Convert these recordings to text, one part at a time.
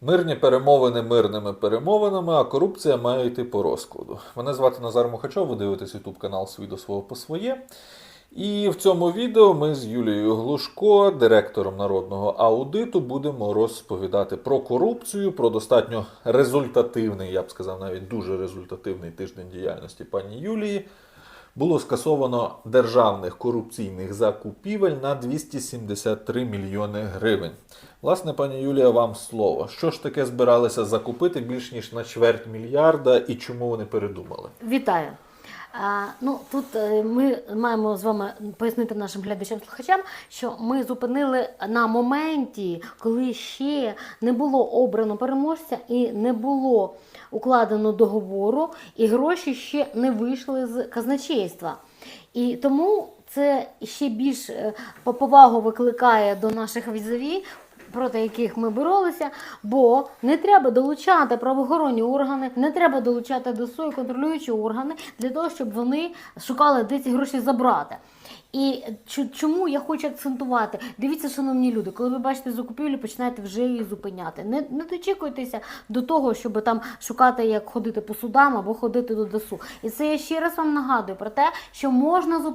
Мирні перемовини мирними перемовинами, а корупція має йти по розкладу. Мене звати Назар Мухачов, ви дивитесь YouTube канал Свій до свого по своє. І в цьому відео ми з Юлією Глушко, директором народного аудиту, будемо розповідати про корупцію, про достатньо результативний, я б сказав, навіть дуже результативний тиждень діяльності пані Юлії. Було скасовано державних корупційних закупівель на 273 мільйони гривень. Власне, пані Юлія, вам слово. Що ж таке збиралися закупити більш ніж на чверть мільярда і чому вони передумали? Вітаю. А, ну тут е, ми маємо з вами пояснити нашим глядачам-слухачам, що ми зупинили на моменті, коли ще не було обрано переможця і не було укладено договору, і гроші ще не вийшли з казначейства. І тому це ще більш е, по- повагу викликає до наших візові, проти яких ми боролися, бо не треба долучати правоохоронні органи, не треба долучати до і контролюючі органи для того, щоб вони шукали, де ці гроші забрати. І чому я хочу акцентувати? Дивіться, шановні люди, коли ви бачите закупівлю, починайте вже її зупиняти. Не, не дочікуйтеся до того, щоб там шукати, як ходити по судам або ходити до ДСУ. І це я ще раз вам нагадую про те, що можна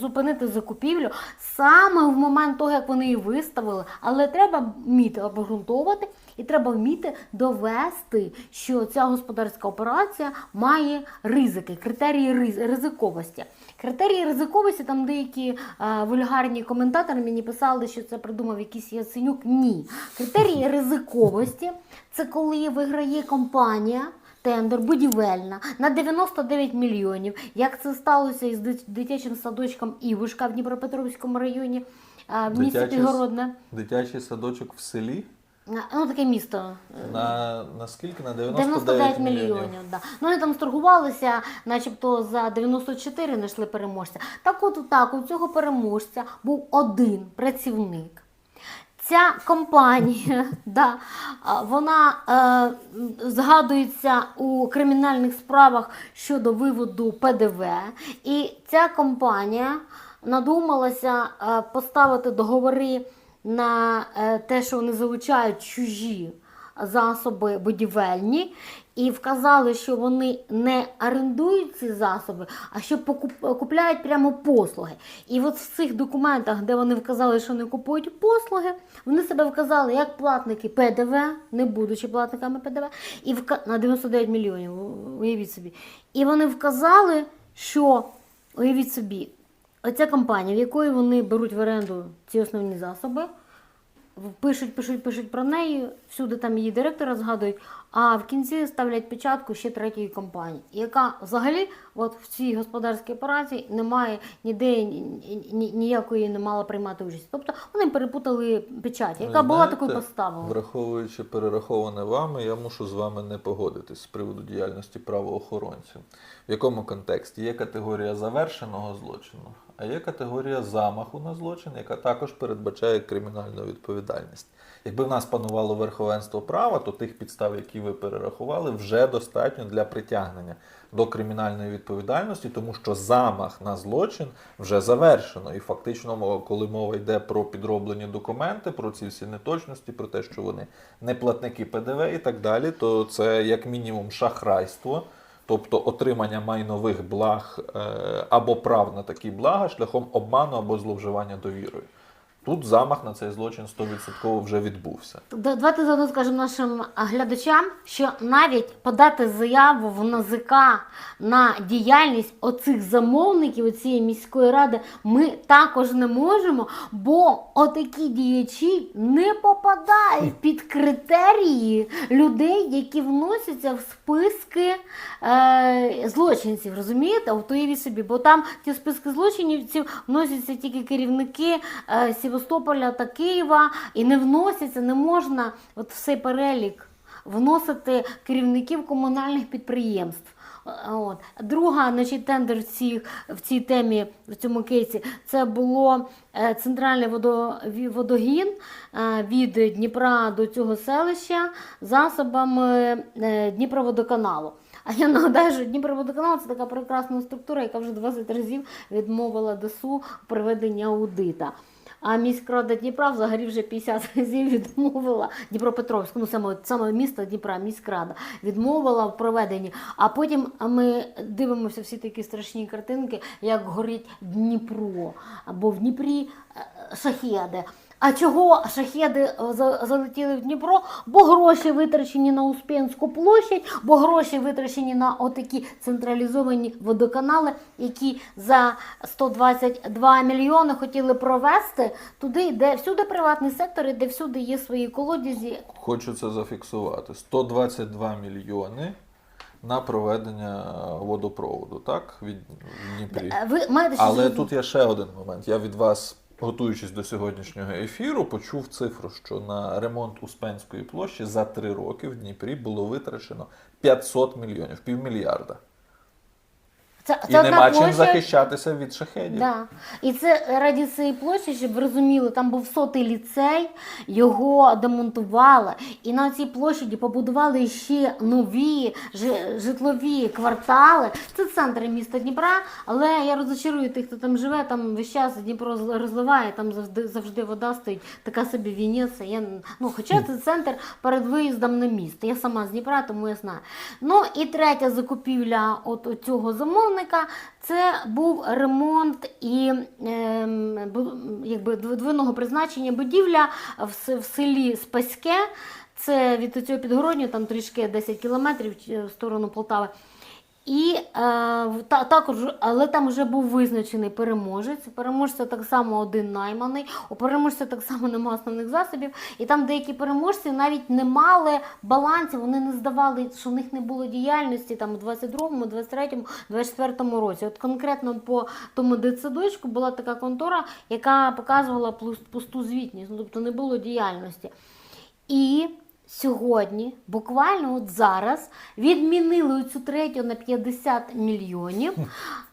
зупинити закупівлю саме в момент того, як вони її виставили, але треба вміти обґрунтовувати і треба вміти довести, що ця господарська операція має ризики, критерії ризиковості. Критерії ризиковості, там деякі е, вульгарні коментатори мені писали, що це придумав якийсь Яценюк. Ні. Критерії ризиковості це коли виграє компанія. Тендер будівельна на 99 мільйонів. Як це сталося із дитячим садочком Івушка в Дніпропетровському районі, а, в місті Дитячий Підгородне. Дитячий садочок в селі А, Ну, таке місто. на, на скільки? На 99, 99 мільйонів. мільйонів. Да. Ну вони там сторгувалися, начебто за 94 знайшли переможця. Так от так, у цього переможця був один працівник. Ця компанія, да, вона е, згадується у кримінальних справах щодо виводу ПДВ. І ця компанія надумалася е, поставити договори на е, те, що вони залучають чужі засоби будівельні, і вказали, що вони не орендують ці засоби, а що купляють прямо послуги. І от в цих документах, де вони вказали, що не купують послуги, вони себе вказали як платники ПДВ, не будучи платниками ПДВ, і вка... на 99 мільйонів, уявіть собі. І вони вказали, що уявіть собі, оця компанія, в якої вони беруть в оренду ці основні засоби, пишуть, пишуть, пишуть про неї, всюди там її директора згадують, а в кінці ставлять печатку ще третьої компанії, яка взагалі от в цій господарській операції немає ніде ні- ні- ніякої не мала приймати участь. Тобто вони перепутали печаті, яка Ви була знаєте, такою поставою. Враховуючи перераховане вами, я мушу з вами не погодитись з приводу діяльності правоохоронців. В якому контексті є категорія завершеного злочину, а є категорія замаху на злочин, яка також передбачає кримінальну відповідальність. Якби в нас панувало верховенство права, то тих підстав, які ви перерахували, вже достатньо для притягнення до кримінальної відповідальності, тому що замах на злочин вже завершено. І фактично, коли мова йде про підроблені документи, про ці всі неточності, про те, що вони не платники ПДВ і так далі, то це як мінімум шахрайство. Тобто отримання майнових благ е, або прав на такі блага шляхом обману або зловживання довірою. Тут замах на цей злочин 100% вже відбувся. Давайте заодно скажемо нашим глядачам, що навіть подати заяву в НАЗК на діяльність оцих замовників цієї міської ради ми також не можемо, бо отакі діячі не попадають під критерії людей, які вносяться в списки е, злочинців. Розумієте? От уявіть собі, бо там ті списки злочинців вносяться тільки керівники е, Севастополя та Києва, і не вносяться, не можна от в цей перелік вносити керівників комунальних підприємств. Е, От. Друга значить, тендер в цій, в цій темі, в цьому кейсі, це було е, центральний водо, водогін е, від Дніпра до цього селища засобами Дніпроводоканалу. А я нагадаю, що Дніпроводоканал це така прекрасна структура, яка вже 20 разів відмовила ДСУ в проведенні аудита. А міськрада Дніпра взагалі вже 50 разів відмовила Дніпропетровську, ну саме, саме місто Дніпра, міськрада відмовила в проведенні. А потім ми дивимося всі такі страшні картинки, як горить Дніпро. Або в Дніпрі е, шахеди. А чого шахеди е, залетіли в Дніпро? Бо гроші витрачені на Успенську площадь, бо гроші витрачені на отакі централізовані водоканали, які за 122 мільйони хотіли провести туди, де всюди приватний сектор, і де всюди є свої колодязі. Хочу це зафіксувати. 122 мільйони на проведення водопроводу, так? Від Дніпрі. Е, Ви маєте Але тут є ще один момент. Я від вас, готуючись до сьогоднішнього ефіру, почув цифру, що на ремонт Успенської площі за три роки в Дніпрі було витрачено 500 мільйонів, півмільярда. Це, І це одна нема чим захищатися від шахедів. Да. І це раді цієї площі, щоб ви розуміли, там був сотий ліцей, його демонтували. І на цій площаді побудували ще нові жи- житлові квартали. Це центр міста Дніпра, але я розочарую тих, хто там живе, там весь час Дніпро розливає, там завжди, завжди вода стоїть, така собі Венеція. Я, ну, хоча це центр перед виїздом на місто. Я сама з Дніпра, тому я знаю. Ну і третя закупівля от, от цього замовника це був ремонт і ем, якби двойного призначення будівля в, в селі Спаське. Це від цього підгородню, там трішки 10 кілометрів е, в сторону Полтави. І е, та, також, але там вже був визначений переможець. Переможця так само один найманий, у переможця так само нема основних засобів. І там деякі переможці навіть не мали балансів, вони не здавали, що в них не було діяльності там у 22-му, 23-му, 24-му році. От конкретно по тому дитсадочку була така контора, яка показувала пусту звітність, ну, тобто не було діяльності. І сьогодні, буквально от зараз, відмінили цю третю на 50 мільйонів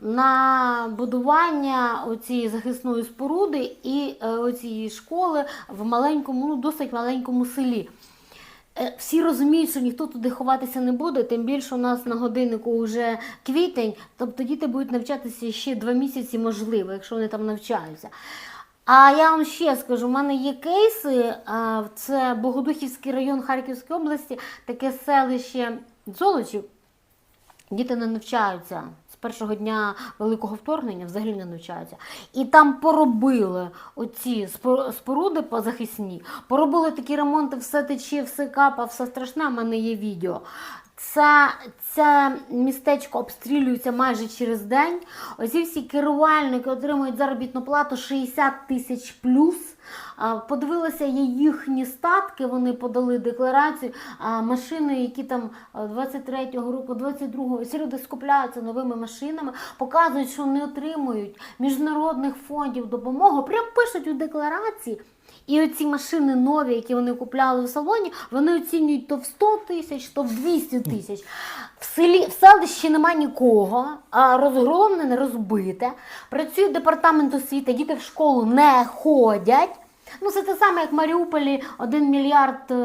на будування оцієї захисної споруди і е, оцієї школи в маленькому, ну досить маленькому селі. Е, Всі розуміють, що ніхто туди ховатися не буде, тим більше у нас на годиннику вже квітень, тобто діти будуть навчатися ще два місяці, можливо, якщо вони там навчаються. А я вам ще скажу, у мене є кейси, це Богодухівський район Харківської області, таке селище Золочів. Діти не навчаються з першого дня великого вторгнення, взагалі не навчаються. І там поробили оці спо- споруди позахисні, поробили такі ремонти, все тече, все капа, все страшне. У мене є відео. Це, це містечко обстрілюється майже через день. Оці всі керувальники отримують заробітну плату 60 тисяч плюс. А, Подивилася я їхні статки, вони подали декларацію. Машини, які там а, 23-го року, 22-го, всі люди скупляються новими машинами, показують, що не отримують міжнародних фондів допомоги. Прям пишуть у декларації. І оці машини нові, які вони купляли в салоні, вони оцінюють то в 100 тисяч, то в 200 тисяч. В селі в селищі нема нікого, а розгромлене, розбите. Працює департамент освіти, діти в школу не ходять. Ну, це те саме, як в Маріуполі 1 мільярд е,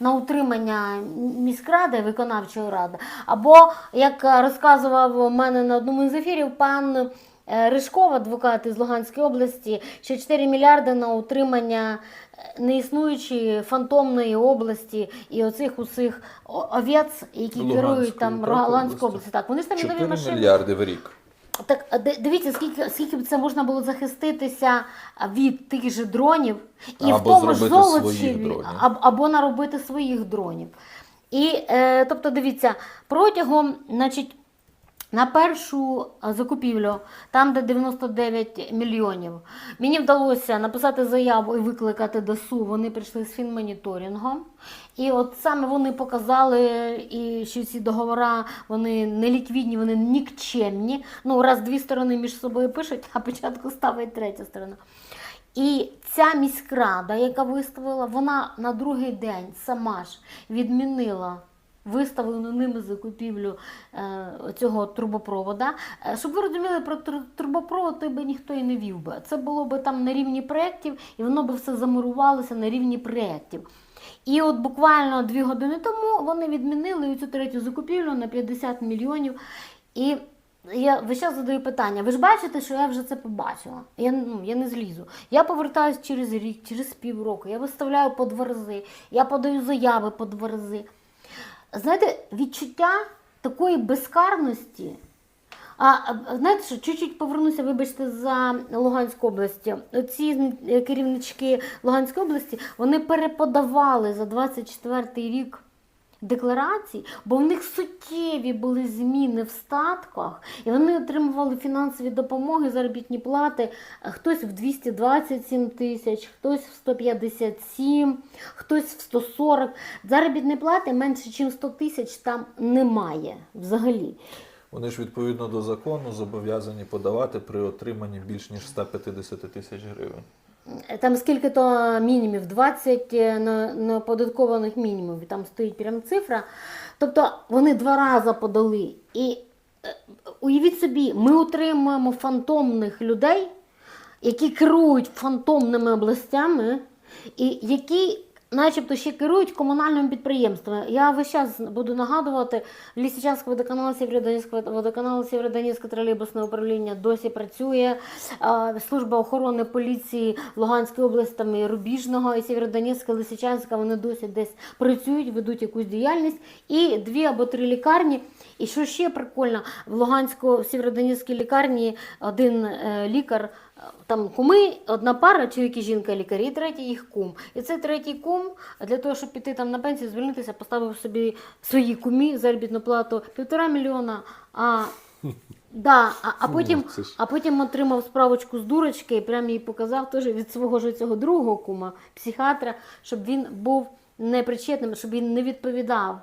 на утримання міськради, виконавчої ради. Або, як розказував у мене на одному із ефірів пан е, Ришков, адвокат із Луганської області, що 4 мільярди на утримання е, неіснуючої фантомної області і оцих усіх овець, які Луганської, керують там Луганської області. Так, вони ж там і нові 4 машини. мільярди в рік. Так дивіться, скільки скільки б це можна було захиститися від тих же дронів, і Або в тому ж зробити золочі аб- або наробити своїх дронів. І е, тобто, дивіться, протягом, значить. На першу закупівлю, там де 99 мільйонів, мені вдалося написати заяву і викликати ДСУ. Вони прийшли з фінмоніторингом. І от саме вони показали, і що ці договори вони не ліквідні, вони нікчемні. Ну, раз дві сторони між собою пишуть, а початку ставить третя сторона. І ця міськрада, яка виставила, вона на другий день сама ж відмінила виставлену ними закупівлю е, цього трубопровода. Е, щоб ви розуміли, про тру- трубопровод би ніхто і не вів би. Це було би там на рівні проєктів, і воно би все замурувалося на рівні проєктів. І от буквально дві години тому вони відмінили цю третю закупівлю на 50 мільйонів. І я весь час задаю питання. Ви ж бачите, що я вже це побачила. Я, ну, я не злізу. Я повертаюся через рік, через півроку, я виставляю по два рази, я подаю заяви по два рази. Знаєте, відчуття такої безкарності. А знаєте що, чуть-чуть повернуся, вибачте, за Луганську область. Оці е, керівнички Луганської області вони переподавали за 24 рік декларацій, бо в них суттєві були зміни в статках, і вони отримували фінансові допомоги, заробітні плати. Хтось в 227 тисяч, хтось в 157, хтось в 140. Заробітні плати менше, ніж 100 тисяч там немає взагалі. Вони ж відповідно до закону зобов'язані подавати при отриманні більш ніж 150 тисяч гривень. Там скільки то мінімів, 20 на- неоподаткованих мінімумів, там стоїть прям цифра. Тобто вони два рази подали. І е, уявіть собі, ми отримуємо фантомних людей, які керують фантомними областями, і які начебто ще керують комунальними підприємствами. Я весь час буду нагадувати, Лісичанський водоканал, Сєвєродонецький водоканал, Сєвєродонецьке тролейбусне управління досі працює. Служба охорони поліції Луганської області, там і Рубіжного, і Сєвєродонецька, Лисичанська, вони досі десь працюють, ведуть якусь діяльність. І дві або три лікарні. І що ще прикольно, в Луганську, в Сєвєродонецькій лікарні один е, лікар, е, там куми, одна пара, чоловік і жінка лікарі, і третій їх кум. І цей третій кум для того, щоб піти там на пенсію, звільнитися, поставив собі свої кумі заробітну плату півтора мільйона. А, да, а, а, потім, Ну, ж- а потім отримав справочку з дурочки і прямо їй показав теж від свого ж цього другого кума, психіатра, щоб він був непричетним, щоб він не відповідав.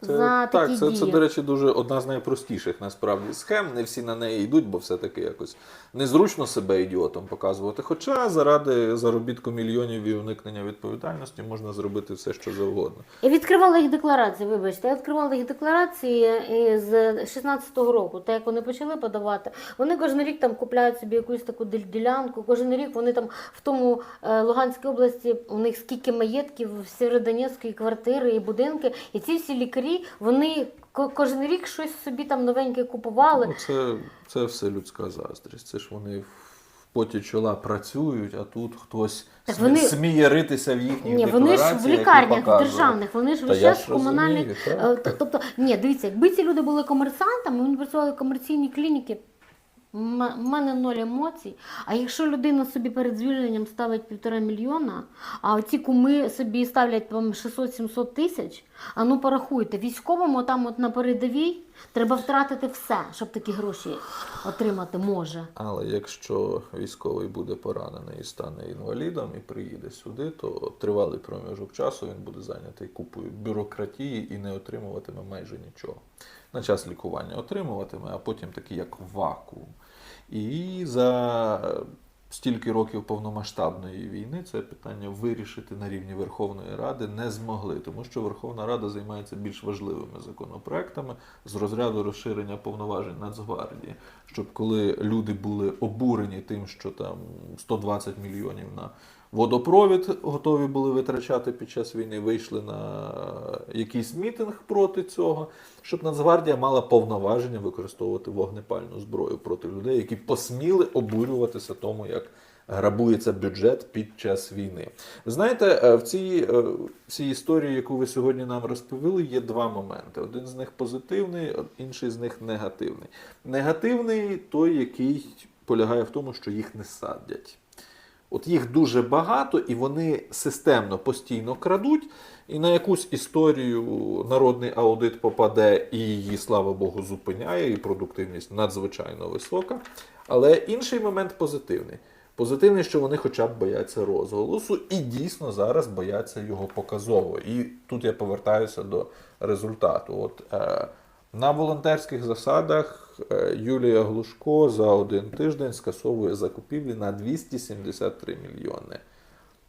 Це, За так, такі це, це, дії. до речі, дуже одна з найпростіших насправді схем. Не всі на неї йдуть, бо все-таки якось незручно себе ідіотом показувати. Хоча заради заробітку мільйонів і уникнення відповідальності можна зробити все, що завгодно. Я відкривала їх декларації, вибачте, я відкривала їх декларації е, з 16-го року, так як вони почали подавати. Вони кожен рік там купляють собі якусь таку ділянку, кожен рік вони там в тому е, Луганській області, у них скільки маєтків, в Сєвєродонецькій квартири і будинки. І ці всі лікарі, вони кожен рік щось собі там новеньке купували. Ну, це, це все людська заздрість. Це ж вони в поті чола працюють, а тут хтось Так вони- сміє ритися в їхніх Ні, вони ж в лікарнях державних, вони ж весь в комунальних. розумію, е, Тобто, ні, дивіться, якби ці люди були комерсантами, вони працювали в комерційній клініці. У мене ноль емоцій. А якщо людина собі перед звільненням ставить півтора мільйона, а оці куми собі ставлять там 600-700 тисяч, а ну порахуйте, військовому там от на передовій треба втратити все, щоб такі гроші отримати може. Але якщо військовий буде поранений і стане інвалідом і приїде сюди, то тривалий проміжок часу він буде зайнятий купою бюрократії і не отримуватиме майже нічого. На час лікування отримуватиме, а потім такий як вакуум. І за стільки років повномасштабної війни це питання вирішити на рівні Верховної Ради не змогли, тому що Верховна Рада займається більш важливими законопроектами з розряду розширення повноважень Нацгвардії, щоб коли люди були обурені тим, що там 120 мільйонів на водопровід готові були витрачати під час війни, вийшли на якийсь мітинг проти цього, щоб Нацгвардія мала повноваження використовувати вогнепальну зброю проти людей, які посміли обурюватися тому, як грабується бюджет під час війни. Знаєте, е, в цій, е, в цій історії, яку ви сьогодні нам розповіли, є два моменти. Один з них позитивний, інший з них негативний. Негативний той, який полягає в тому, що їх не садять. От їх дуже багато, і вони системно постійно крадуть. І на якусь історію народний аудит попаде, і її, слава Богу, зупиняє, і продуктивність надзвичайно висока. Але інший момент позитивний. Позитивний, що вони хоча б бояться розголосу, і дійсно зараз бояться його показово. І тут я повертаюся до результату. От е, на волонтерських засадах е, Юлія Глушко за один тиждень скасовує закупівлі на 273 мільйони.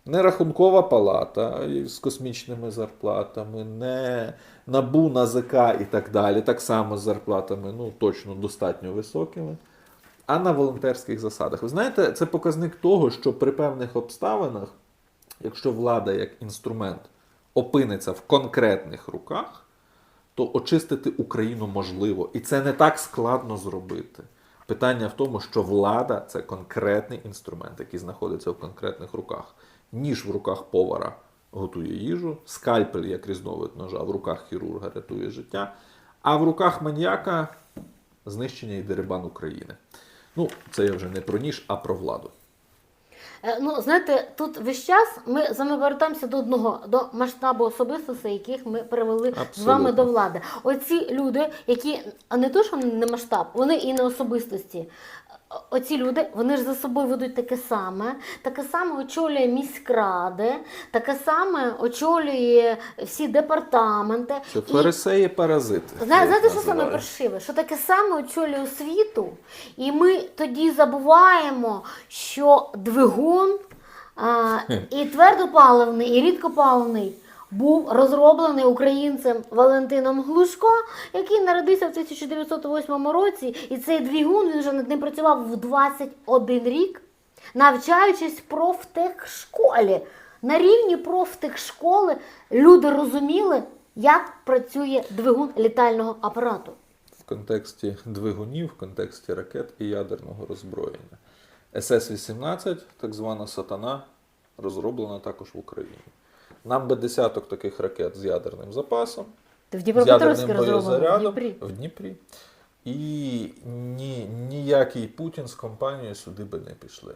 Не рахункова палата з космічними зарплатами, не НАБУ, НАЗК і так далі, так само з зарплатами, ну точно достатньо високими. А на волонтерських засадах. Ви знаєте, це показник того, що при певних обставинах, якщо влада як інструмент опиниться в конкретних руках, то очистити Україну можливо. І це не так складно зробити. Питання в тому, що влада це конкретний інструмент, який знаходиться в конкретних руках. Ніж в руках повара готує їжу, скальпель як різновид ножа в руках хірурга рятує життя, а в руках маньяка знищення і дерибан України. Ну, це я вже не про ніж, а про владу. Е, Ну, знаєте, тут весь час ми з вами повертаємося до одного, до масштабу особистостей, яких ми привели з вами до влади. Оці люди, які а не то, що не масштаб, вони і не особистості. Оці люди, вони ж за собою ведуть таке саме, таке саме очолює міськради, таке саме очолює всі департаменти. Це фарисеї паразити. Зна- Знаєте, що саме паршиве? Що таке саме очолює освіту, і ми тоді забуваємо, що двигун а, і твердопаливний, і рідкопаливний був розроблений українцем Валентином Глушко, який народився в 1908 році, і цей двигун він вже над ним працював в 21 рік, навчаючись профтехшколі. На рівні профтехшколи люди розуміли, як працює двигун літального апарату. в контексті двигунів, в контексті ракет і ядерного роззброєння. СС-18, так звана сатана, розроблена також в Україні. Нам би десяток таких ракет з ядерним запасом, В з ядерним розроблено в боєзарядом Дніпрі. в Дніпрі. І ні, ніякий Путін з компанією сюди би не пішли.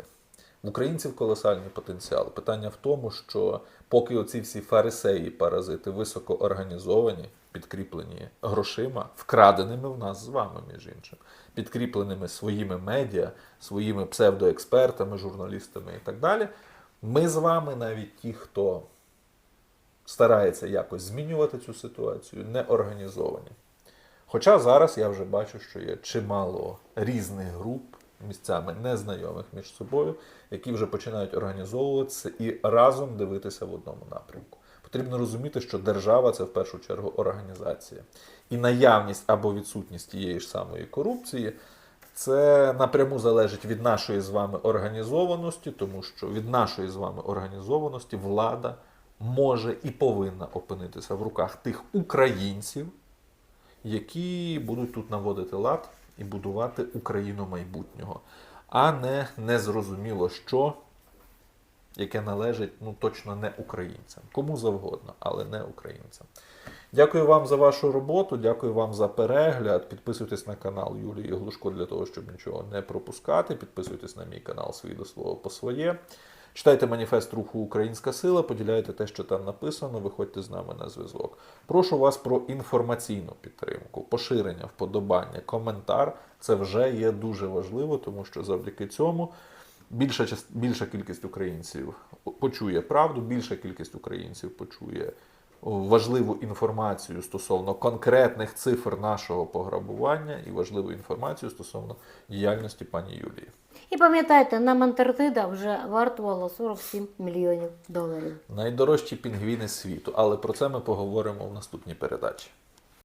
В українців колосальний потенціал. Питання в тому, що поки оці всі фарисеї, паразити високо організовані, підкріплені грошима, вкраденими в нас з вами, між іншим, підкріпленими своїми медіа, своїми псевдоекспертами, журналістами і так далі, ми з вами, навіть ті, хто старається якось змінювати цю ситуацію, не організовані. Хоча зараз я вже бачу, що є чимало різних груп, місцями незнайомих між собою, які вже починають організовуватися і разом дивитися в одному напрямку. Потрібно розуміти, що держава це в першу чергу організація. І наявність або відсутність тієї ж самої корупції це напряму залежить від нашої з вами організованості, тому що від нашої з вами організованості влада може і повинна опинитися в руках тих українців, які будуть тут наводити лад і будувати Україну майбутнього, а не незрозуміло що, яке належить ну, точно не українцям. Кому завгодно, але не українцям. Дякую вам за вашу роботу, дякую вам за перегляд. Підписуйтесь на канал Юлії Глушко для того, щоб нічого не пропускати. Підписуйтесь на мій канал свій до слова по своє. Читайте маніфест руху Українська сила, поділяйте те, що там написано, виходьте з нами на зв'язок. Прошу вас про інформаційну підтримку, поширення, вподобання, коментар. Це вже є дуже важливо, тому що завдяки цьому більша, більша кількість українців почує правду, більша кількість українців почує важливу інформацію стосовно конкретних цифр нашого пограбування і важливу інформацію стосовно діяльності пані Юлії. І пам'ятайте, нам Антарктида вже вартувала 47 мільйонів доларів. Найдорожчі пінгвіни світу, але про це ми поговоримо в наступній передачі.